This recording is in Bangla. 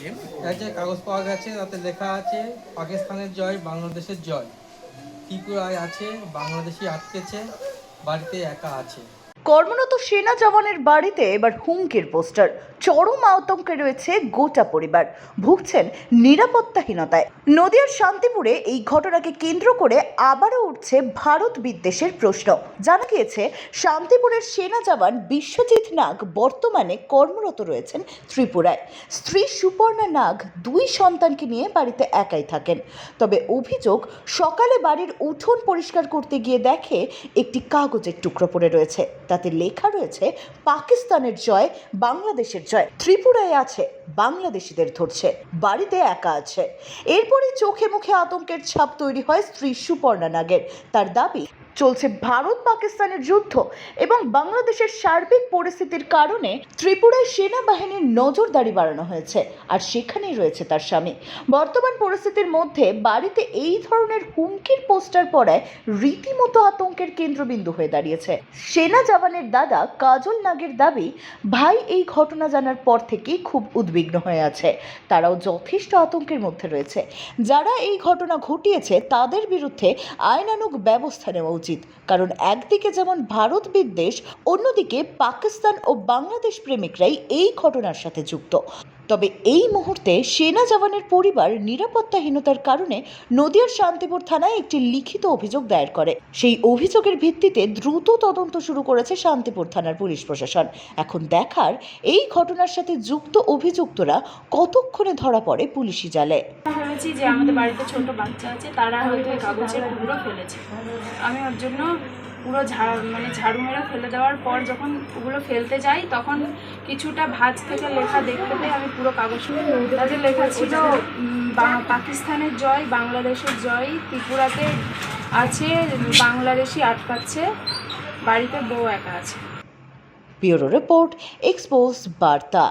যে কাগজ পাওয়া গেছে, তাতে লেখা আছে, পাকিস্তানের জয়, বাংলাদেশের জয়। ত্রিপুরায় আছে, বাংলাদেশি আটকেছে, বাড়িতে একা আছে। কর্মরত সেনা জওয়ানের বাড়িতে এবার হুমকির পোস্টার। চরম আতঙ্কে রয়েছে গোটা পরিবার। ভুগছেন নিরাপত্তাহীনতায়। নদিয়ার শান্তিপুরে এই ঘটনাকে কেন্দ্র করে আবারও উঠছে ভারত বিদ্বেষের প্রশ্ন। জানা গিয়েছে, শান্তিপুরের সেনা জওয়ান বিশ্বজিৎ নাগ বর্তমানে কর্মরত রয়েছেন ত্রিপুরায়। স্ত্রী সুপর্ণা নাগ দুই সন্তানকে নিয়ে বাড়িতে একাই থাকেন। তবে অভিযোগ, সকালে বাড়ির উঠোন পরিষ্কার করতে গিয়ে দেখে একটি কাগজের টুকরো পড়ে রয়েছে। তাতে লেখা রয়েছে, পাকিস্তানের জয়, বাংলাদেশের জয়। ত্রিপুরায় আছে, বাংলাদেশিদের ধরছে, বাড়িতে একা আছে। এরপরে চোখে মুখে আতঙ্কের ছাপ তৈরি হয় স্ত্রী সুপর্ণা নাগের। তার দাবি চলছে ভারত পাকিস্তানের যুদ্ধ এবং বাংলাদেশের সার্বিক পরিস্থিতির কারণে ত্রিপুরায় সেনাবাহিনীর নজরদারি বাড়ানো হয়েছে, আর সেখানেই রয়েছে তার স্বামী। বর্তমান পরিস্থিতির মধ্যে বাড়িতে এই ধরনের হুমকির পোস্টার পড়ায় রীতিমতো আতঙ্কের কেন্দ্রবিন্দু হয়ে দাঁড়িয়েছে। সেনা জওয়ানের দাদা কাজল নাগের দাবি, ভাই, এই ঘটনা জানার পর থেকেই খুব উদ্বিগ্ন হয়ে আছে। তারাও যথেষ্ট আতঙ্কের মধ্যে রয়েছে। যারা এই ঘটনা ঘটিয়েছে, তাদের বিরুদ্ধে আইনানুগ ব্যবস্থা নেওয়া উচিত। কারণ একদিকে যেমন ভারত বিদ্বেষ, অন্যদিকে পাকিস্তান ও বাংলাদেশ প্রেমিকরাই এই ঘটনার সাথে যুক্ত। তবে এই মুহূর্তে সেনা জওয়ানের পরিবার নিরাপত্তাহীনতার কারণে নদিয়ার শান্তিপুর থানায় একটি লিখিত অভিযোগ দায়ের করে। সেই অভিযোগের ভিত্তিতে দ্রুত তদন্ত শুরু করেছে শান্তিপুর থানার পুলিশ প্রশাসন। এখন দেখার এই ঘটনার সাথে যুক্ত অভিযুক্তরা কতক্ষণে ধরা পড়ে পুলিশি জালে? যে আমাদের বাড়িতে ছোট বাচ্চা আছে, তারা হয়তো কাগজের টুকরো ফেলেছে। আমি ওর জন্য পুরো ঝাড় মানে ঝাড়ু মেরে ফেলে দেওয়ার পর যখন ওগুলো ফেলতে যাই তখন কিছুটা ভাঁজ থেকে লেখা দেখতে পেয়ে আমি পুরো কাগজ তাতে লেখা ছিল বা- পাকিস্তানের জয় বাংলাদেশের জয় ত্রিপুরাতে আছে বাংলাদেশি আটকাচ্ছে বাড়িতে বউ একা আছে। ব্যুরো রিপোর্ট এক্সপোজ বার্তা।